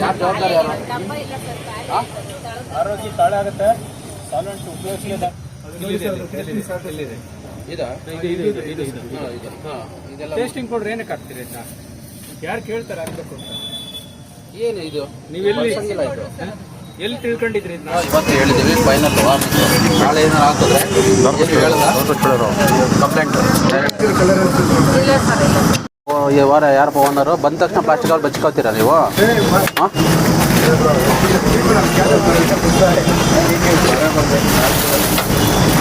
ಯಾರು ಜವಾಬ್ದಾರಿ ಯಾರು? ಆರೋಗ್ಯ ತಾಳೆ ಆಗುತ್ತೆ. ಸಾಲ್ವೆಂಟ್ ಉಪಯೋಗಿಸಿದ ಇದಾ? ಇದು ಇದು ಇದು ಇದು ಇದು. ಹಾಂ ಇದೆಲ್ಲ ಟೇಸ್ಟಿಂಗ್ ಕೊಡ್ರಿ ಏನಕ್ಕೆ ಹಾಕ್ತೀರಿ ಯಾರು ಕೇಳ್ತಾರೆ ಹಾಕ್ಬೇಕು ಅಂತ? ಏನು ಇದು? ನೀವೆಲ್ಲಿ? ಎಲ್ಲಿ ತಿಳ್ಕೊಂಡಿದ್ರಿ ಇವತ್ತು ಹೇಳಿದ್ದೀವಿ ಫೈನಲ್ ನಾಳೆ ಏನಾರು ಹಾಕಿದ್ರೆ ಕಂಪ್ಲೇಂಟ್ ಈ ವಾರ ಯಾರಪ್ಪ ಓನರು ಬಂದ ತಕ್ಷಣ ಪ್ಲಾಸ್ಟಿಕ್ ಅವ್ರು ಬಚ್ಕೋತೀರಾ ನೀವು?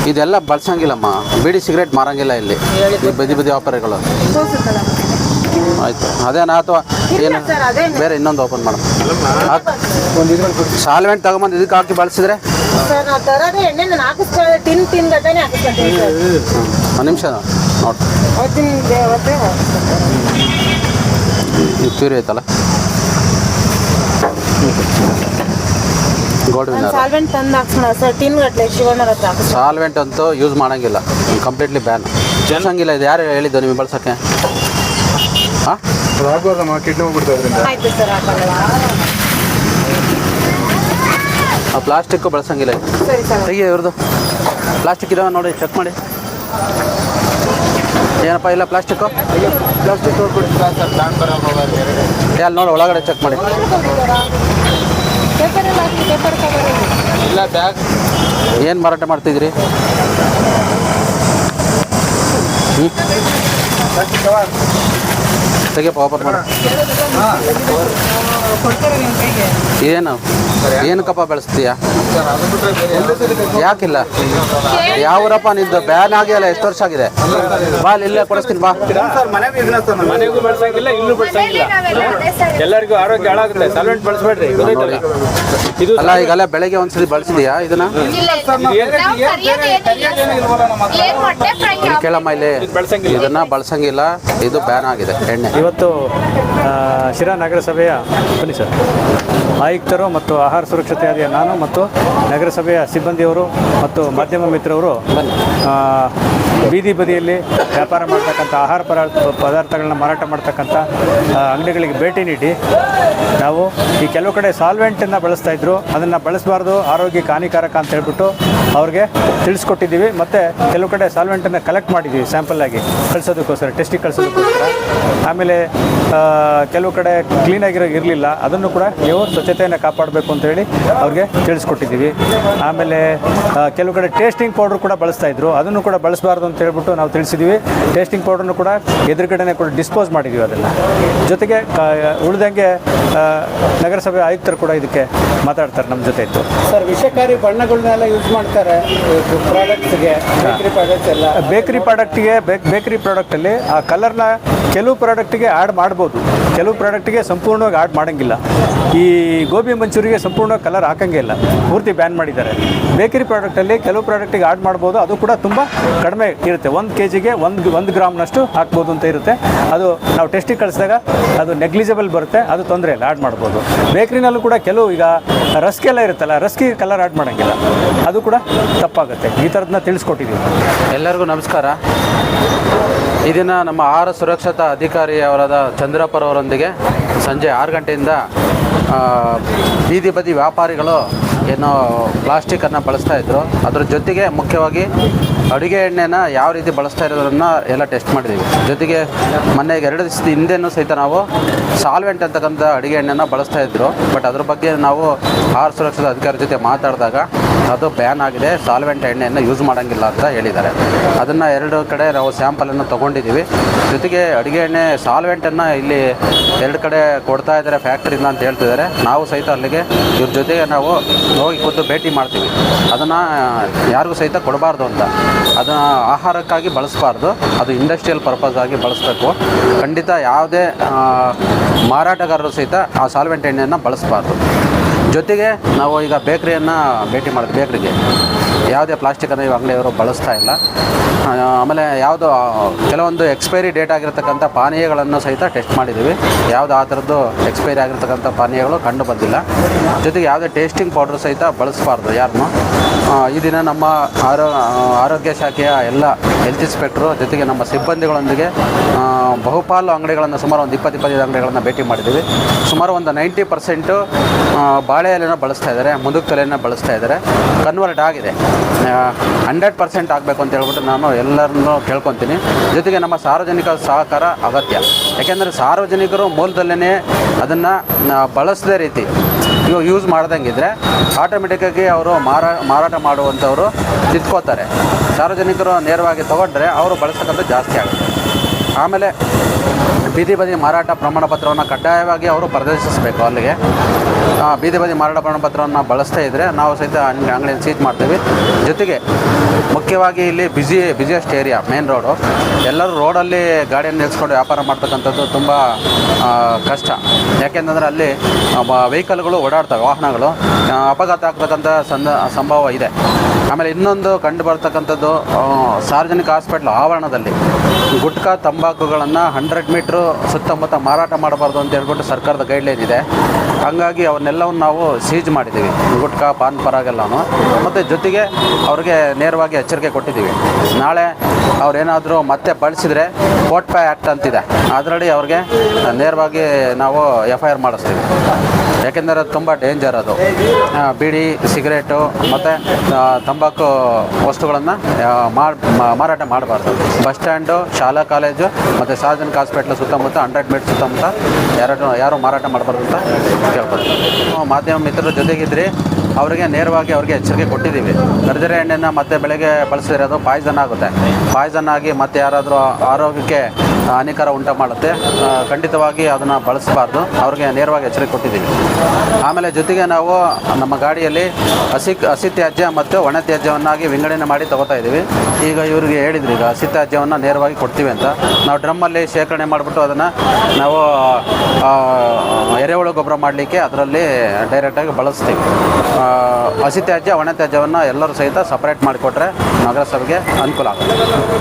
ಇದೆಲ್ಲ ಬಳಸಂಗಿಲ್ಲಮ್ಮ. ಬಿಡಿ ಸಿಗರೇಟ್ ಮಾರಂಗಿಲ್ಲ ಇಲ್ಲಿ. ಬದಿ ಬದಿ ವ್ಯಾಪಾರಿಗಳು ಆಯ್ತು. ಅದೇನಾ ಅಥವಾ ಏನು? ಬೇರೆ ಇನ್ನೊಂದು ಓಪನ್ ಮಾಡೋಣ. ಸಾಲ್ವೆಂಟ್ ತಗೊಂಬಂದು ಇದಕ್ಕೆ ಹಾಕಿ ಬಳಸಿದ್ರೆ? ಒಂದು ನಿಮಿಷ ನೋಡಿ. ಇದು ಪ್ಯೂರಿ ಐತಲ್ಲ? ಗೋಲ್ಡ್ ನಾನು ವಿನ್ನರ್ ಸಾಲ್ವೆಂಟ್ ಅಂತೂ ಯೂಸ್ ಮಾಡಂಗಿಲ್ಲ. ಕಂಪ್ಲೀಟ್ಲಿ ಬ್ಯಾನ್ ಬಳಸಂಗಿಲ್ಲ ಇದು ಯಾರು ಹೇಳಿದ್ದು ನಿಮಗೆ ಬಳಸೋಕ್ಕೆ? ಹಾಂ ಆಗ್ಬಾರ್ದಮ್ಮ ಕಿಡ್ನಿ ಹೋಗ್ಬಿಡ್ತಾ ಇದ್ರಿಂದ. ಆಯ್ತು ಸರ್ ಹಾಕೊಳ್ಳೋಣ. ಪ್ಲಾಸ್ಟಿಕ್ಕು ಬಳಸಂಗಿಲ್ಲ. ಸರಿ ಸರ್. ತೆಗಿ ಇವ್ರದ್ದು. ಪ್ಲಾಸ್ಟಿಕ್ ಇದಾವೆ ನೋಡಿ ಚೆಕ್ ಮಾಡಿ. ಏನಪ್ಪ ಇಲ್ಲ ಪ್ಲಾಸ್ಟಿಕ್ಕು? ಪ್ಲಾಸ್ಟಿಕ್ ಅಲ್ಲಿ ನೋಡಿ ಒಳಗಡೆ ಚೆಕ್ ಮಾಡಿ. ಇಲ್ಲ ಬ್ಯಾಗ್ ಏನು ಮಾರಾಟ Thank you so much. ತೆಗಿಯಪ್ಪ ಪಾಪರ್ ಮಾಡ. ಏನು? ಏನಕ್ಕಪ್ಪ ಬೆಳೆಸ್ತೀಯಾ? ಯಾಕಿಲ್ಲ? ಯಾವೂರಪ್ಪ ನಿಂದು? ಬ್ಯಾನ್ ಆಗಿಲ್ಲ ಎಷ್ಟು ವರ್ಷ ಆಗಿದೆ? ಬಾ ಇಲ್ಲೇ ಕೊಡಿಸ್ತೀನಿ ಬಾ. ಮನೆಗೂ ಬಳಸಂಗಿಲ್ಲ ಇಲ್ಲೂ ಬಳಸಂಗಿಲ್ಲ. ಎಲ್ಲರಿಗೂ ಆರೋಗ್ಯ ಹಾಳಾಗುತ್ತೆ. ಸಾಲ್ವೆಂಟ್ ಬಳಸಬೇಡ್ರಿ ಇದು ಅಲ್ಲ ಈಗಲ್ಲ ಬೆಳಗ್ಗೆ ಒಂದ್ಸರಿ ಬಳಸಿದ್ಯಾ ಇದನ್ನ? ಇಲ್ಲಿ ಕೇಳಮ್ಮ ಇಲ್ಲಿ. ಬಳಸಂಗಿಲ್ಲ. ಇದನ್ನ ಬಳಸಂಗಿಲ್ಲ ಇದು ಬ್ಯಾನ್ ಆಗಿದೆ ಎಣ್ಣೆ. ಇವತ್ತು ಶಿರಾ ನಗರಸಭೆಯ ಬನ್ನಿ ಸರ್. ಆಯುಕ್ತರು ಮತ್ತು ಆಹಾರ ಸುರಕ್ಷತೆ ಆದಿಯ ನಾನು ಮತ್ತು ನಗರಸಭೆಯ ಸಿಬ್ಬಂದಿಯವರು ಮತ್ತು ಮಾಧ್ಯಮ ಮಿತ್ರರು ಬೀದಿ ಬದಿಯಲ್ಲಿ ವ್ಯಾಪಾರ ಮಾಡ್ತಕ್ಕಂಥ ಆಹಾರ ಪದಾರ್ಥ ಪದಾರ್ಥಗಳನ್ನ ಮಾರಾಟ ಮಾಡ್ತಕ್ಕಂಥ ಅಂಗಡಿಗಳಿಗೆ ಭೇಟಿ ನೀಡಿ, ನಾವು ಈ ಕೆಲವು ಕಡೆ ಸಾಲ್ವೆಂಟನ್ನು ಬಳಸ್ತಾ ಇದ್ರು. ಅದನ್ನು ಬಳಸಬಾರ್ದು ಆರೋಗ್ಯಕ್ಕೆ ಹಾನಿಕಾರಕ ಅಂತ ಹೇಳ್ಬಿಟ್ಟು ಅವ್ರಿಗೆ ತಿಳಿಸ್ಕೊಟ್ಟಿದ್ದೀವಿ. ಮತ್ತು ಕೆಲವು ಕಡೆ ಸಾಲ್ವೆಂಟನ್ನು ಕಲೆಕ್ಟ್ ಮಾಡಿದ್ದೀವಿ ಸ್ಯಾಂಪಲ್ ಆಗಿ. ಕಳಿಸೋದಕ್ಕೋಸ್ಕರ ಟೆಸ್ಟಿಗೆ ಕಳಿಸೋದಕ್ಕೋಸ್ಕರ. ಆಮೇಲೆ ಆ, ಕೆಲವು ಕಡೆ ಕ್ಲೀನಾಗಿರೋ ಇರಲಿಲ್ಲ. ಅದನ್ನು ಕೂಡ ನೀವು ಸ್ವಚ್ಛತೆಯನ್ನು ಕಾಪಾಡಬೇಕು ಅಂತೇಳಿ ಅವ್ರಿಗೆ ತಿಳಿಸ್ಕೊಟ್ಟಿದ್ದೀವಿ. ಆಮೇಲೆ ಕೆಲವು ಕಡೆ ಟೇಸ್ಟಿಂಗ್ ಪೌಡ್ರ್ ಕೂಡ ಬಳಸ್ತಾ ಇದ್ರು. ಅದನ್ನು ಕೂಡ ಬಳಸಬಾರ್ದು ಅಂತ ಹೇಳ್ಬಿಟ್ಟು ನಾವು ತಿಳಿಸಿದ್ದೀವಿ. ಟೇಸ್ಟಿಂಗ್ ಪೌಡ್ರನ್ನು ಕೂಡ ಎದುರುಗಡೆನೆ ಕೂಡ ಡಿಸ್ಪೋಸ್ ಮಾಡಿದ್ದೀವಿ ಅದನ್ನು. ಜೊತೆಗೆ ಉಳಿದಂಗೆ ನಗರಸಭೆ ಆಯುಕ್ತರು ಕೂಡ ಇದಕ್ಕೆ ಮಾತಾಡ್ತಾರೆ ನಮ್ಮ ಜೊತೆ ಇತ್ತು ಸರ್ ವಿಷಕಾರಿ ಬಣ್ಣಗಳನ್ನೆಲ್ಲ ಯೂಸ್ ಮಾಡ್ತಾರೆ ಪ್ರಾಡಕ್ಟ್ಸ್ಗೆ ಬೇಕರಿ ಪ್ರಾಡಕ್ಟ್ಸ್ ಎಲ್ಲ. ಬೇಕರಿ ಪ್ರಾಡಕ್ಟಿಗೆ ಬೇಕ್ರಿ ಪ್ರಾಡಕ್ಟಲ್ಲಿ ಆ ಕಲರ್ನ ಕೆಲವು ಪ್ರಾಡಕ್ಟಿಗೆ ಆ್ಯಡ್ ಮಾಡ್ಬೋದು. ಕೆಲವು ಪ್ರಾಡಕ್ಟಿಗೆ ಸಂಪೂರ್ಣವಾಗಿ ಆ್ಯಡ್ ಮಾಡೋಂಗಿಲ್ಲ. ಈ ಗೋಬಿ ಮಂಚೂರಿಗೆ ಸಂಪೂರ್ಣವಾಗಿ ಕಲರ್ ಹಾಕೋಂಗಿಲ್ಲ ಪೂರ್ತಿ ಬ್ಯಾನ್ ಮಾಡಿದ್ದಾರೆ. ಬೇಕರಿ ಪ್ರಾಡಕ್ಟಲ್ಲಿ ಕೆಲವು ಪ್ರಾಡಕ್ಟಿಗೆ ಆ್ಯಡ್ ಮಾಡ್ಬೋದು. ಅದು ಕೂಡ ತುಂಬ ಕಡಿಮೆ ಇರುತ್ತೆ. ಒಂದು ಕೆ ಜಿಗೆ ಒಂದು ಒಂದು ಗ್ರಾಮ್ನಷ್ಟು ಹಾಕ್ಬೋದು ಅಂತ ಇರುತ್ತೆ. ಅದು ನಾವು ಟೆಸ್ಟಿಗೆ ಕಳಿಸಿದಾಗ ಅದು ನೆಗ್ಲಿಜಬಲ್ ಬರುತ್ತೆ. ಅದು ತೊಂದರೆ ಇಲ್ಲ. ಆ್ಯಡ್ ಮಾಡ್ಬೋದು. ಬೇಕ್ರಿನಲ್ಲೂ ಕೂಡ ಕೆಲವು ಈಗ ರಸ್ಕೆಲ್ಲ ಇರುತ್ತಲ್ಲ ರಸ್ಕಿಗೆ ಕಲರ್ ಆ್ಯಡ್ ಮಾಡೋಂಗಿಲ್ಲ. ಅದು ಕೂಡ ತಪ್ಪಾಗುತ್ತೆ. ಈ ಥರದನ್ನ ತಿಳಿಸ್ಕೊಟ್ಟಿದ್ದೀವಿ ಎಲ್ಲರಿಗೂ ನಮಸ್ಕಾರ. ಈ ದಿನ ನಮ್ಮ ಆಹಾರ ಸುರಕ್ಷತಾ ಅಧಿಕಾರಿ ಅವರಾದ ಚಂದ್ರಪ್ಪರವರೊಂದಿಗೆ ಸಂಜೆ ಆರು ಗಂಟೆಯಿಂದ ಬೀದಿ ಬದಿ ವ್ಯಾಪಾರಿಗಳು ಏನೋ ಪ್ಲಾಸ್ಟಿಕ್ಕನ್ನು ಬಳಸ್ತಾ ಇದ್ರು. ಅದ್ರ ಜೊತೆಗೆ ಮುಖ್ಯವಾಗಿ ಅಡುಗೆ ಎಣ್ಣೆನ ಯಾವ ರೀತಿ ಬಳಸ್ತಾ ಇರೋದನ್ನು ಎಲ್ಲ ಟೆಸ್ಟ್ ಮಾಡಿದ್ದೀವಿ ಜೊತೆಗೆ ಮೊನ್ನೆ ಎರಡು ದಿವಸದ ಹಿಂದೆನೂ ಸಹಿತ ನಾವು ಸಾಲ್ವೆಂಟ್ ಅಂತಕ್ಕಂಥ ಅಡುಗೆ ಎಣ್ಣೆನ ಬಳಸ್ತಾ ಇದ್ರು. ಬಟ್ ಅದ್ರ ಬಗ್ಗೆ ನಾವು ಆಹಾರ ಸುರಕ್ಷತಾ ಅಧಿಕಾರಿ ಜೊತೆ ಮಾತಾಡಿದಾಗ ಅದು ಬ್ಯಾನ್ ಆಗಿದೆ ಸಾಲ್ವೆಂಟ್ ಎಣ್ಣೆಯನ್ನು ಯೂಸ್ ಮಾಡೋಂಗಿಲ್ಲ ಅಂತ ಹೇಳಿದ್ದಾರೆ. ಅದನ್ನು ಎರಡು ಕಡೆ ನಾವು ಸ್ಯಾಂಪಲನ್ನು ತೊಗೊಂಡಿದ್ದೀವಿ. ಜೊತೆಗೆ ಅಡುಗೆ ಎಣ್ಣೆ ಸಾಲ್ವೆಂಟನ್ನು ಇಲ್ಲಿ ಎರಡು ಕಡೆ ಕೊಡ್ತಾ ಇದ್ದಾರೆ ಫ್ಯಾಕ್ಟ್ರಿಯಿಂದ ಅಂತ ಹೇಳ್ತಿದ್ದಾರೆ ನಾವು ಸಹಿತ ಅಲ್ಲಿಗೆ ಇವ್ರ ಜೊತೆಗೆ ನಾವು ಹೋಗಿ ಕೂತು ಭೇಟಿ ಮಾಡ್ತೀವಿ. ಅದನ್ನು ಯಾರಿಗೂ ಸಹಿತ ಕೊಡಬಾರ್ದು ಅಂತ. ಅದನ್ನು ಆಹಾರಕ್ಕಾಗಿ ಬಳಸಬಾರ್ದು. ಅದು ಇಂಡಸ್ಟ್ರಿಯಲ್ ಪರ್ಪಸ್ ಆಗಿ ಬಳಸಬೇಕು. ಖಂಡಿತ ಯಾವುದೇ ಮಾರಾಟಗಾರರು ಸಹಿತ ಆ ಸಾಲ್ವೆಂಟ್ ಎಣ್ಣೆಯನ್ನು ಬಳಸಬಾರ್ದು. ಜೊತೆಗೆ ನಾವು ಈಗ ಬೇಕ್ರಿಯನ್ನು ಭೇಟಿ ಮಾಡೋದು ಬೇಕ್ರಿಗೆ. ಯಾವುದೇ ಪ್ಲಾಸ್ಟಿಕನ್ನು ಇವು ಅಂಗಡಿಯವರು ಬಳಸ್ತಾ ಇಲ್ಲ. ಆಮೇಲೆ ಯಾವುದು ಕೆಲವೊಂದು ಎಕ್ಸ್ಪೈರಿ ಡೇಟ್ ಆಗಿರತಕ್ಕಂಥ ಪಾನೀಯಗಳನ್ನು ಸಹಿತ ಟೆಸ್ಟ್ ಮಾಡಿದ್ದೀವಿ. ಯಾವುದು ಆ ಥರದ್ದು ಎಕ್ಸ್ಪೈರಿ ಆಗಿರ್ತಕ್ಕಂಥ ಪಾನೀಯಗಳು ಕಂಡು ಬಂದಿಲ್ಲ. ಜೊತೆಗೆ ಯಾವುದೇ ಟೇಸ್ಟಿಂಗ್ ಪೌಡ್ರ್ ಸಹಿತ ಬಳಸಬಾರ್ದು ಯಾರನ್ನು ಈ ದಿನ ನಮ್ಮ ಆರೋ, ಆರೋಗ್ಯ ಶಾಖೆಯ ಎಲ್ಲ ಹೆಲ್ತ್ ಇನ್ಸ್ಪೆಕ್ಟ್ರು ಜೊತೆಗೆ ನಮ್ಮ ಸಿಬ್ಬಂದಿಗಳೊಂದಿಗೆ ಬಹುಪಾಲು ಅಂಗಡಿಗಳನ್ನು, ಸುಮಾರು ಒಂದು ಇಪ್ಪತ್ತು, ಇಪ್ಪತ್ತೈದು ಅಂಗಡಿಗಳನ್ನು ಭೇಟಿ ಮಾಡಿದ್ದೀವಿ. ಸುಮಾರು ಒಂದು ನೈಂಟಿ ಪರ್ಸೆಂಟು ಬಾಳೆ ಎಲೆನ ಬಳಸ್ತಾ ಇದ್ದಾರೆ, ಮುದುಕ್ ತಲೆಯನ್ನು ಬಳಸ್ತಾ ಇದ್ದಾರೆ. ಕನ್ವರ್ಟ್ ಆಗಿದೆ. ಹಂಡ್ರೆಡ್ ಪರ್ಸೆಂಟ್ ಆಗಬೇಕು ಅಂತ ಹೇಳ್ಬಿಟ್ಟು ನಾನು ಎಲ್ಲರನ್ನೂ ಕೇಳ್ಕೊತೀನಿ. ಜೊತೆಗೆ ನಮ್ಮ ಸಾರ್ವಜನಿಕ ಸಹಕಾರ ಅಗತ್ಯ. ಯಾಕೆಂದರೆ ಸಾರ್ವಜನಿಕರು ಮೂಲದಲ್ಲೇ ಅದನ್ನು ಬಳಸದೇ ರೀತಿ ಇವಾಗ ಯೂಸ್ ಮಾಡ್ದಂಗಿದ್ರೆ ಆಟೋಮೆಟಿಕ್ಕಾಗಿ ಅವರು ಮಾರಾ, ಮಾರಾಟ ಮಾಡುವಂಥವರು ತಿದ್ಕೋತಾರೆ. ಸಾರ್ವಜನಿಕರು ನೇರವಾಗಿ ತಗೊಂಡ್ರೆ ಅವರು ಬಳಸ್ತಕ್ಕಂಥ ಜಾಸ್ತಿ ಆಗುತ್ತೆ. ಆಮೇಲೆ ಬೀದಿ ಬದಿ ಮಾರಾಟ ಪ್ರಮಾಣ ಪತ್ರವನ್ನು ಕಡ್ಡಾಯವಾಗಿ ಅವರು ಪ್ರದರ್ಶಿಸಬೇಕು ಅಲ್ಲಿಗೆ. ಬೀದಿ ಬದಿ ಮಾರಾಟ ಪ್ರಮಾಣ ಪತ್ರವನ್ನು ಬಳಸ್ತಾ ಇದ್ದರೆ ನಾವು ಸಹಿತ ಅಂಗಡಿ ಅಂಗಡಿಯನ್ನು ಸೀಜ್ ಮಾಡ್ತೀವಿ. ಜೊತೆಗೆ ಮುಖ್ಯವಾಗಿ ಇಲ್ಲಿ busy busiest area main road ಎಲ್ಲರೂ ರೋಡಲ್ಲಿ ಗಾಡಿಯನ್ನು ನಿಲ್ಲಿಸ್ಕೊಂಡು ವ್ಯಾಪಾರ ಮಾಡ್ತಕ್ಕಂಥದ್ದು ತುಂಬ ಕಷ್ಟ. ಯಾಕೆಂತಂದರೆ ಅಲ್ಲಿ ವೆಹಿಕಲ್ಗಳು ಓಡಾಡ್ತವೆ, ವಾಹನಗಳು. ಅಪಘಾತ ಆಗ್ತಕ್ಕಂಥ ಸಂದ, ಸಂಭವ ಇದೆ. ಆಮೇಲೆ ಇನ್ನೊಂದು ಕಂಡು ಬರ್ತಕ್ಕಂಥದ್ದು ಸಾರ್ವಜನಿಕ ಹಾಸ್ಪಿಟ್ಲ್ ಆವರಣದಲ್ಲಿ. ಗುಟ್ಕಾ ತಂಬಾಕುಗಳನ್ನು ಹಂಡ್ರೆಡ್ ಮೀಟ್ರು ಸುತ್ತಮುತ್ತ ಮಾರಾಟ ಮಾಡಬಾರ್ದು ಅಂತ ಹೇಳ್ಬಿಟ್ಟು ಸರ್ಕಾರದ ಗೈಡ್ಲೈನ್ ಇದೆ. ಹಾಗಾಗಿ ಅವನ್ನೆಲ್ಲವನ್ನು ನಾವು ಸೀಜ್ ಮಾಡಿದ್ದೀವಿ. ಗುಟ್ಕಾ ಪಾನ್ ಪರಾಗೆಲ್ಲವೂ ಮತ್ತು ಜೊತೆಗೆ ಅವ್ರಿಗೆ ನೇರವಾಗಿ ಎಚ್ಚರಿಕೆ ಕೊಟ್ಟಿದ್ದೀವಿ. ನಾಳೆ ಅವ್ರೇನಾದರೂ ಮತ್ತೆ ಬಳಸಿದರೆ ಕೋಟ್ ಪೈ ಆ್ಯಕ್ಟ್ ಅಂತಿದೆ. ಅದರಡಿ ಅವ್ರಿಗೆ ನೇರವಾಗಿ ನಾವು ಎಫ್ ಐ ಆರ್ ಮಾಡಿಸ್ತೀವಿ. ಯಾಕೆಂದರೆ ಅದು ತುಂಬ ಡೇಂಜರ್ ಅದು. ಬಿಡಿ, ಸಿಗರೇಟು ಮತ್ತು ತಂಬಾಕು ವಸ್ತುಗಳನ್ನು ಮಾರಾಟ ಮಾಡಬಾರ್ದು. ಬಸ್ ಸ್ಟ್ಯಾಂಡು, ಶಾಲಾ ಕಾಲೇಜು ಮತ್ತು ಸಾರ್ವಜನಿಕ ಹಾಸ್ಪಿಟ್ಲ್ ಸುತ್ತಮುತ್ತ ಹಂಡ್ರೆಡ್ ಮೀಟರ್ ಸುತ್ತಮುತ್ತ ಯಾರು ಯಾರು ಮಾರಾಟ ಮಾಡಬಾರ್ದು ಅಂತ ನಾವು ಮಾಧ್ಯಮ ಮಿತ್ರರ ಜೊತೆಗಿದ್ರಿ. ಅವರಿಗೆ ನೇರವಾಗಿ ಅವ್ರಿಗೆ ಎಚ್ಚರಿಕೆ ಕೊಟ್ಟಿದ್ದೀವಿ. ಗರ್ಜರೆ ಎಣ್ಣೆನ ಮತ್ತೆ ಬೆಳಗ್ಗೆ ಬಳಸಿದ್ರೆ ಅದು ಪಾಯ್ಸನ್ ಆಗುತ್ತೆ. ಪಾಯ್ಸನ್ ಆಗಿ ಮತ್ತೆ ಯಾರಾದರೂ ಆರೋಗ್ಯಕ್ಕೆ ಹಾನಿಕರ ಉಂಟು ಮಾಡುತ್ತೆ. ಖಂಡಿತವಾಗಿ ಅದನ್ನು ಬಳಸಬಾರ್ದು. ಅವ್ರಿಗೆ ನೇರವಾಗಿ ಎಚ್ಚರಿಕೆ ಕೊಟ್ಟಿದ್ದೀವಿ. ಆಮೇಲೆ ಜೊತೆಗೆ ನಾವು ನಮ್ಮ ಗಾಡಿಯಲ್ಲಿ ಹಸಿ ಹಸಿ ತ್ಯಾಜ್ಯ ಮತ್ತು ಒಣ ತ್ಯಾಜ್ಯವನ್ನಾಗಿ ವಿಂಗಡಣೆ ಮಾಡಿ ತಗೋತಾ ಇದ್ದೀವಿ. ಈಗ ಇವರಿಗೆ ಹೇಳಿದ್ರಿ, ಈಗ ಹಸಿ ತ್ಯಾಜ್ಯವನ್ನು ನೇರವಾಗಿ ಕೊಡ್ತೀವಿ ಅಂತ. ನಾವು ಡ್ರಮ್ಮಲ್ಲಿ ಶೇಖರಣೆ ಮಾಡಿಬಿಟ್ಟು ಅದನ್ನು ನಾವು ಎರೆಹುಳು ಗೊಬ್ಬರ ಮಾಡಲಿಕ್ಕೆ ಅದರಲ್ಲಿ ಡೈರೆಕ್ಟಾಗಿ ಬಳಸ್ತೀವಿ. ಹಸಿ ತ್ಯಾಜ್ಯ, ಒಣ ತ್ಯಾಜ್ಯವನ್ನು ಎಲ್ಲರೂ ಸಹಿತ ಸಪ್ರೇಟ್ ಮಾಡಿಕೊಟ್ರೆ ನಗರಸಭೆಗೆ ಅನುಕೂಲ ಆಗುತ್ತೆ.